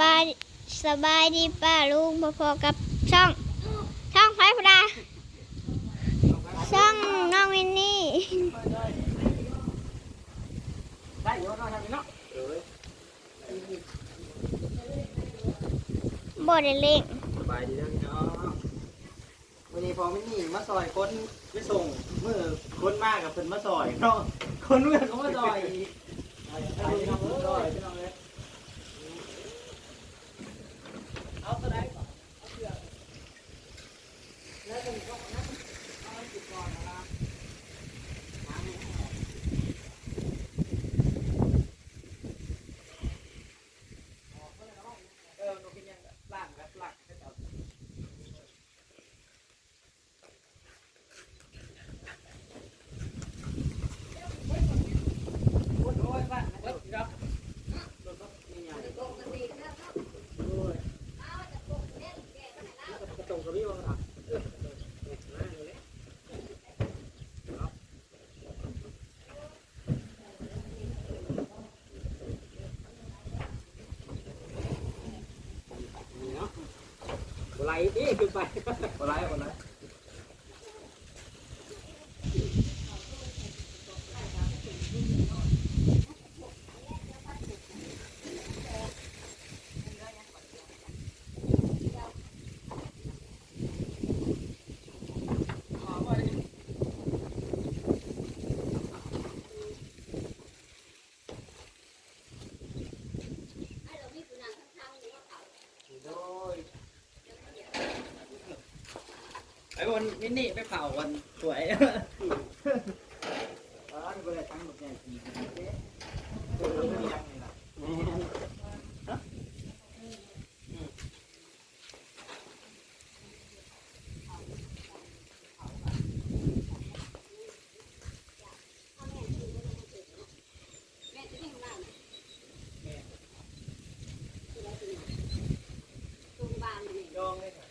บายสบายดีป้าลุงพอๆกับช่อง ช่องไฟพดาช่องน้องวินนี่ได้อยู่เนาะทำนี่เนาะบไดเล่งสบายดีแล้วพี่น้องวันนี้พอไม่นี่มาซอยคนไปส่งเมื่อคนมากกับเพิ่นมาซอยเนาะคนเมื่อเขามาซอยอีกไปพี่น้องซอยพี่น้องเลยเอาตัวใดก่อนเอาเสือแล้วผมก็นั่งเอาให้ติดก่อนนะครับน้ำไม่แห้งออกก็เลยเนาะเออเราเป็นยังล่างแบบหลักให้จับ โอ้ยโอ้ยบ้านนะเบิดอีกแล้วรถก็มีอย่างนี้โอ้ยกระตงกระบี่วะครับเออกระตงเนี่ยมาเลยเอานี่เนาะ บ่ไหลดิขึ้นไปบ่ไหลบ่ไหล โดย ไอ้วันนี้นี่ไปเผาวันสวยอ๋อนี่ก็เลยทั้งหมดเนี่ยสี่สิบเจ๊เออไม่ยังไงล่ะแม่นฮะอืมยองเลยค่ะ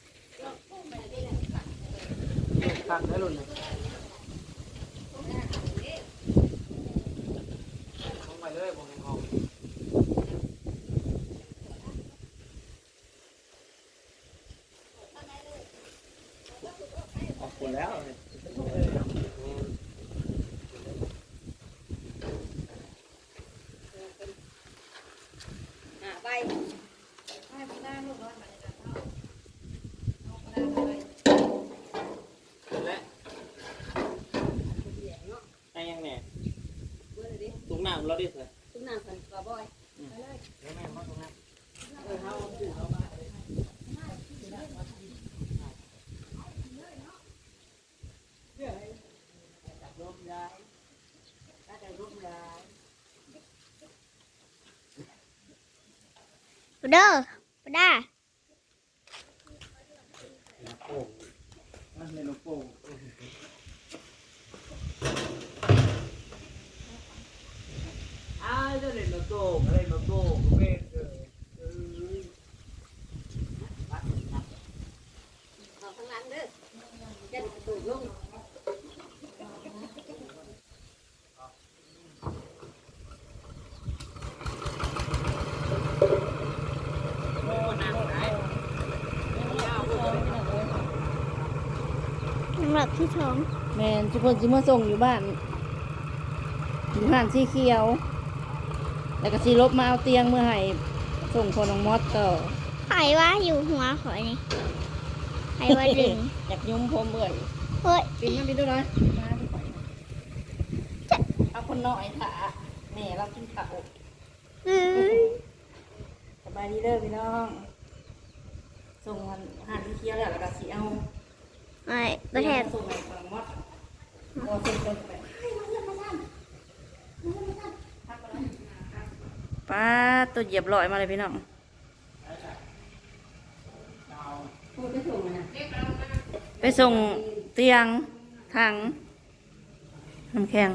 ตัดได้รุ่นเลยลงไปเลยบงแหงออกออกหมดแล้วเนี่ยและไอ้ยังเนี่ยตุงน้ำเราดิเถอะ ทุกนางคนกระบอย เดี๋ยวแม่มาตรงนั้นเออเขาถือเขามาจับลมย้าย ถ้าจะลมย้ายเด้อปดาโป่งนั่นเลยลูกโป่งอ้าวจะเล่นลูกโป่งอะไรลูกโป่งเว้ยเออเออปัดปัด เอาข้างหลังเด้อจะตูดลง โอ้หนักไหนยาวเลย สำหรับ ที่ท้องแมนทุกคนจิมาส่งอยู่บ้านอยู่บ้านสีเขียว แล้วก็สีลบมาเอาเตียงเมื่อให้ส่งคนน้องมอสต่อไผว่าอยู่หัวข่อยนี่ไผว่าดึงอยากยุ่มผมเบื่อยเฮ้ยปินมาปินดูหน่อยมาดูข่อยเอาคนน้อยถ่าแม่เรากินข้าวอืมสบายดีเด้อพี่น้องส่งมันหานสีเขียวแล้วแล้วก็สีเอา ไอ้ประแทนส่งให้คนน้องมอสเราส่งไปป้าตัวเหยียบลอยมาเลยพี่น้องไปส่งเตียงทางน้ำแข็ง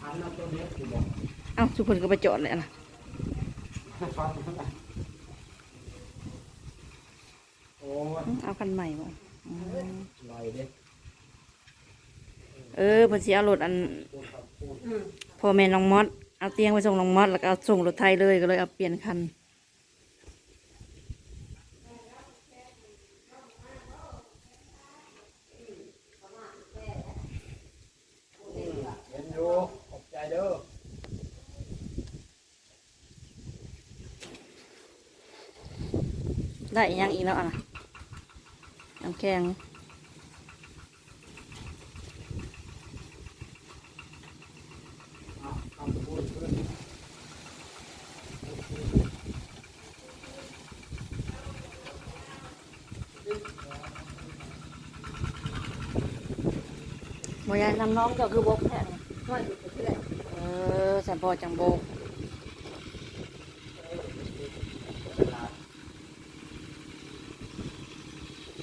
ถามน้ำตัวเนี้ยกูบอก เอ้าทุกคนก็ไปจอดเลยอะนะฟังโอ้ยเอาคันใหม่บ่อืมลอยเด้เออเพิ่นสิเอารถอันพ่อแม่น้องมอดเอาเตียงไปส่งน้องมอดแล้วก็เอาส่งรถไทยเลยก็เลยเอาเปลี่ยนคัน เห็นอยู่ขอบใจเด้อ ได้อีกอยังอีกแล้วอะนะน้ำแข็งเอาคำพูดเพิ่นโมยายนำน้องเจ้าคือบกแท้เออสัมพอจังโบก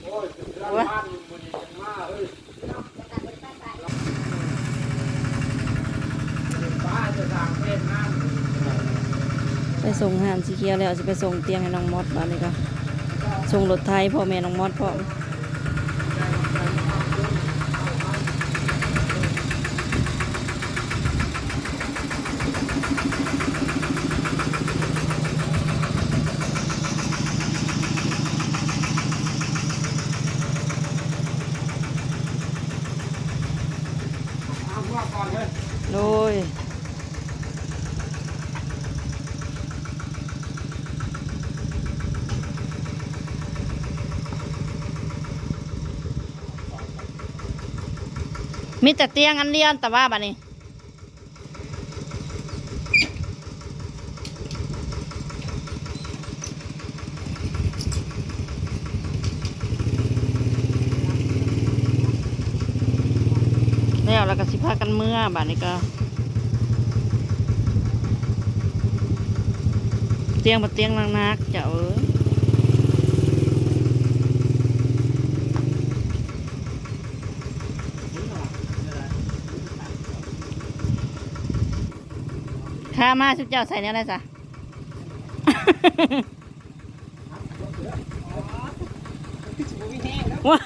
โอ้ยเป็นเรื่องบ้านมันยังมาเอ้ยป้าจะสร้างเพศ น้ำไปส่งหานสีเขียวแล้วจะไปส่งเตียงให้น้องมอดบ้านนี้ก็ส่งรถไทยพ่อแม่น้องมอดพ่อม เอาว่าก่อนเลย โดย มีแต่เตียงอันเดียวแต่ว่าบ้านี้แล้วแล้วก็สิพากันเมื่อบ้านนี้ก็เตียงบนเตียงนักๆเจ้าเอ้ย ข้ามาชุดเจ้าใส่เนี่ยอะไรจ้ะว้า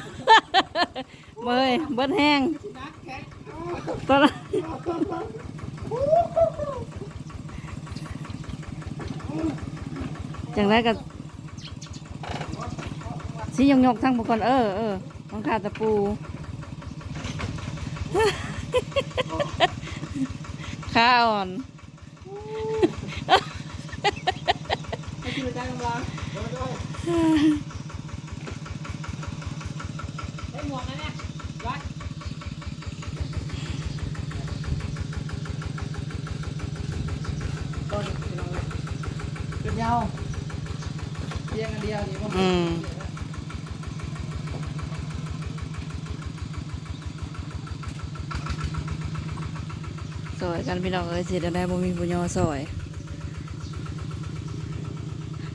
เบยเบิดแห้งตอนนั้นจังไรกับสียงยกทั้งบุคคลเออเออของข้าตะปูข้าอ่อน ต้นพี่น้อง เลยเป็นยาวเพียงอันเดียวนี่ว่าอืมซอยกันพี่น้องเอ้ยสิได้บ่มีบุญยอซอย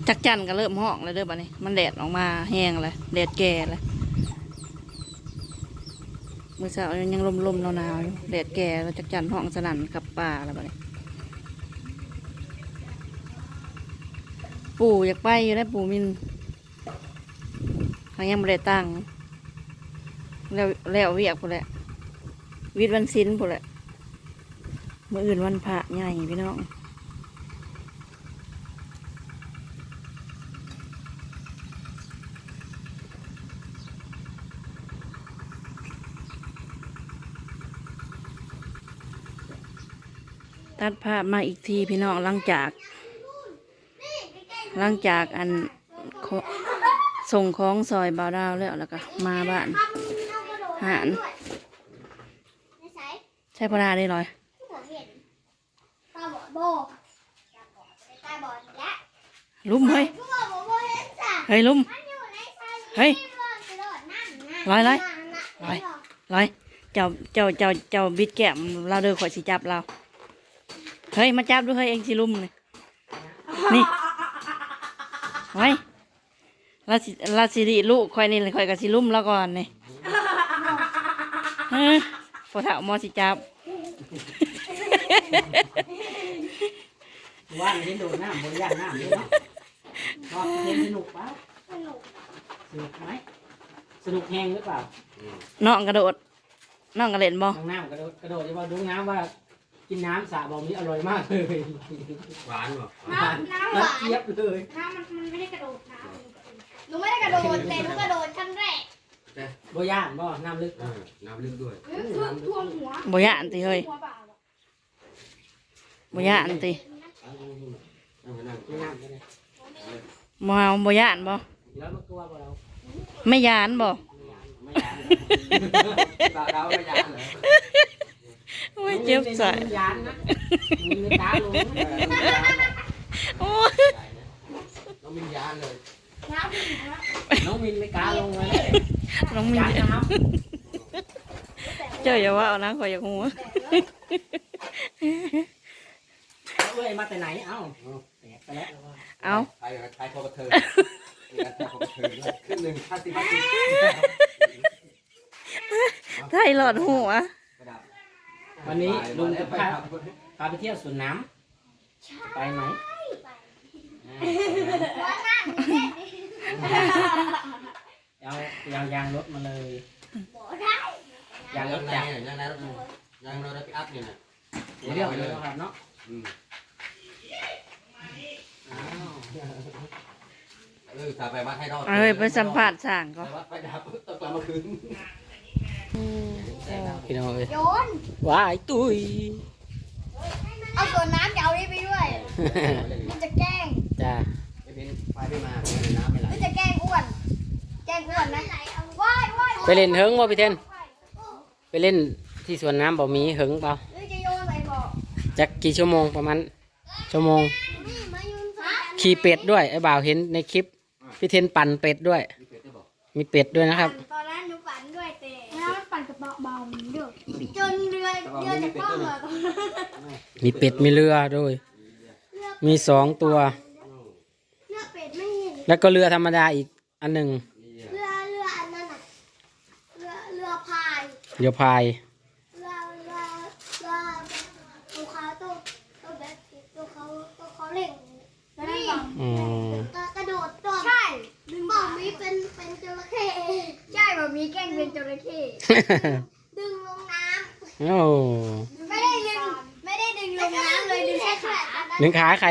จักจันก็เริ่มห้องแล้วเด้อบัดนี้ มันแดดออกมาแห้งเลยแดดแก่เลยมื้อเช้ายังลมๆหนาวๆอยู่แดดแก่แล้วจักจันห้องสนั่นกับป่าแล้วบัดนี้ ปู่อยากไปอยู่ได้ปู่มินทางยังไม่ได้ตั้งแล้วแล้วเวียกพุ่นแหละวิทย์วันศิลป์พุ่นแหละเมื่ออื่นวันพระใหญ่พี่น้อง ตัดภาพมาอีกทีพี่น้องหลังจาก หลังจากอันส่งของซอยบาวดาวแล้วแล้วก็มาบ้านหานใช่พระดาได้ลอยที่ผมเห็นตาบอดโบตาบอดอีกแล้วลุ่มเฮ้ยเฮ้ยลุ่มเฮ้ยที่ว่าจะโดดน้ำนะร้อยร้อยน่ะร้อยลอยเจ้าเจ้าเจ้าเจ้าบิดแก้มเราเดินข่อยสิจับเรา เฮ้ย มาจับด้วยเฮ้ยเองสิลุ่มนี่นี่ไว้ลาสิลาสิริลูกข่อยนี่ข่อยกับสิลุ่มแล้วก่อนนี่เฮ้ยพอเถามอสิจับว่านเห็นโดดน้ำบนย่างน้ำเลยเนาะว่าเห็นสนุกเปล่าสนุกสนุกไหมสนุกแหงหรือเปล่าน้องกระโดดน้องกระเล่นบ่น้องน้ำกระโดดกระโดดจะว่าดูน้ำว่า กินน้ำสระบ่อนี้อร่อยมากเลยหวานบ่น้ำน้ำหวานเจี๊ยบเลยน้ำมันมันไม่ได้กระโดดน้ำหนูไม่ได้กระโดดแต่หนูกระโดดครั้งแรกบ่ย่านบ่น้ำลึกเออน้ำลึกด้วยท่วมท่วมหัวบ่ย่านติเฮ้ยหัวเปล่าอะบ่ย่านตินั่งนั่งไม่น้ำเลยบ่เอาบ่ย่านบ่แล้วมันกลัวบ่เราไม่ย่านบ่ไม่ยานตาดาวไม่ยานเหรอ โอ้ยเจ็บใจมันยานนะมันไม่ตาลงโอ้ยน้องมินยานเลยน้ำหัวน้องมินไม่กล้าลงเลยน้องมียานน้เจ้าอย่าว่าเอานะข่อยอยากหัวำเอาเลยมาแต่ไหนเอ้าแตกไปแล้วเอาใครใครพอกระเทยนี่กันพอกระเทยขึ้นหนึ่งห้าสิบห้าสิบไทยหลอดหัวกระดับ วันนี้ลุงจะไปพาครับพาไปเที่ยวสวนน้ำไปไหมหัวนั่งเล่นดิเอาเอายางรถมาเลยบ่ได้ยางรถไหนจักรเนี่ยยังไงรถยังรถปิกอัพเนี่ยนะเดี๋ยวเรียกเลยนะครับเนาะอืมอ้าว เออถ้าไปวัดให้รอดเอาเฮ้ยไปสัมผัสสร้างก็ไปวัดไปดับต้องกลับมาคืน พี่น้องเอ้ยโยน ว้ายตุ้ยเอาส่วนน้ำจะเอานี้ไปด้วย มันจะแกล้ง จ้าไม่เป็นไฟไม่มาน้ำไม่ไหลมันจะแกล้งอ้วน แกล้งอ้วนนะว่ายว่ายไปเล่นเฮิงบ่พี่เทนไปเล่นที่สวนน้ำบ่มีเฮิงเปล่าหรือจะโยนใส่บ่อจักกี่ชั่วโมงประมาณชั่วโมงนี่มาโยนใส่ขี่เป็ดด้วยไอ้บ่าวเห็นในคลิปพี่เทนปั่นเป็ดด้วย มีเป็ดได้บอกมีเป็ดด้วยนะครับ เรือเรือจะคว่ำเลยตอนนั้นมีเป็ดมีเรือด้วย มีสองตัว เรือเป็ดไม่เห็นแล้วก็เรือธรรมดาอีกอันหนึ่งเรือเรืออันนั้นน่ะเรือเรือพายเรือพาย เรือเรือเรือตัวเขาตัวตัวแบบตัวเขาตัวเขาเล่งนี่อืม กระโดดตัวใช่บอกมีเป็นเป็นจระเข้ใช่บอกมีแกล้งเป็นจระเข้ดึงลงน้ โอ้ำไม่ได้ดึงไม่ได้ดึงลงน้ำเลยดึงแค่ขาหนึ่งขาใคร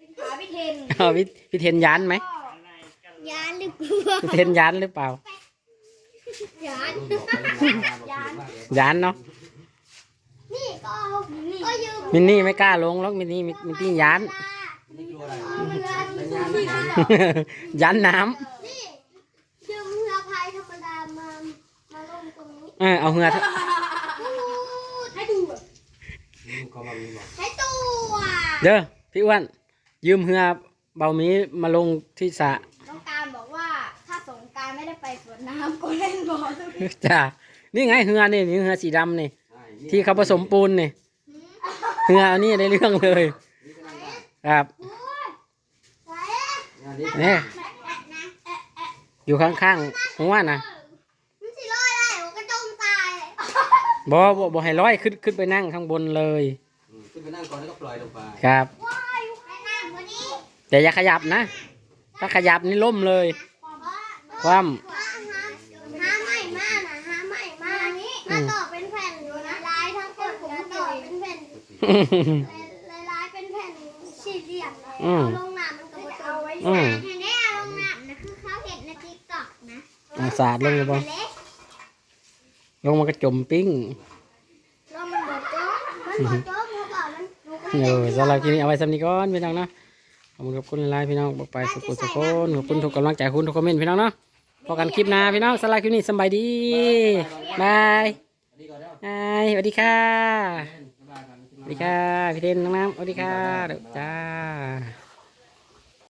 ดึงขาพี่เทนเอาพี่พี่เทนยันไหมยานหรือกลัวพี่เทนยันหรือเปล่ายานยันเนาะนี่ก็เอาก็ยืมมินนี่ไม่กล้าลงหรอกมินนี่มินนี่ยันนี่กลัวอะไรเอาเรือยันน้นี่ยืมเรือพายธรรมดามามาลงตรงนี้ำเออเอาเหือให้ดู เขามามีบอกให้ตัวเด้อพี่อ้วนยืมเหือเบาหมีมาลงที่สระน้องการบอกว่าถ้าสงกรารไม่ได้ไปสวนน้ำก็เล่นบอลทุกทีจ้านี่ไงเหือนี่นี่เหือสีดำนี่ที่เขาผสมปูนนี่เหืออันนี้ได้เรื่องเลยครับใส่นี่แอะนะแอะแอะอยู่ข้างๆหัวนะ มันสิลอยได้ผมก็จมตาย บอบอบอให้ร้อยขึ้นขึ้นไปนั่งข้างบนเลยขึ้นไปนั่งก่อนแล้วก็ปล่อยลงไปครับ ว้ายไปนั่งวันนี้แต่อย่าขยับนะ ถ้าขยับนี่ล่มเลย คว่ห้าห้าไม่มานะห้าไม่มานี้มาต่อเป็นแผ่นอยู่นะลายทั้งคนผมต่อเป็นแผ่นำลายลายเป็นแผ่นสี่เหลี่ยมเลยอืม เอาลงน้ำมันก็จะเอาไว้อืมแผ่นนี้เอาลงน้ำนะคือเขาเห็นในติ๊กต็อกนะเอาสาดลงเลยบ่ เล็ก ลงมากระจมปิ้งแล้วมันบดโจ๊กมันบดโจ๊กเพราะว่ามันดูก็เอเห็นอสำหรับคลิปนี้เอาไว้สำนี้ก่อนพี่น้องเนาะขอบคุณขอบคุณหลายๆพี่น้องบอกไปสุขุสุขคนขอบคุณทุกกำลังใจคุณทุกคอมเมนต์พี่น้องเนาะพบกันคลิปหน้าพี่น้องสำหรับคลิปนี้สำบายดีบายบายสวัสดีค่ะสวัสดีค่ะพี่เทนน้องน้ำสวัสดีค่ะเด้อจ้า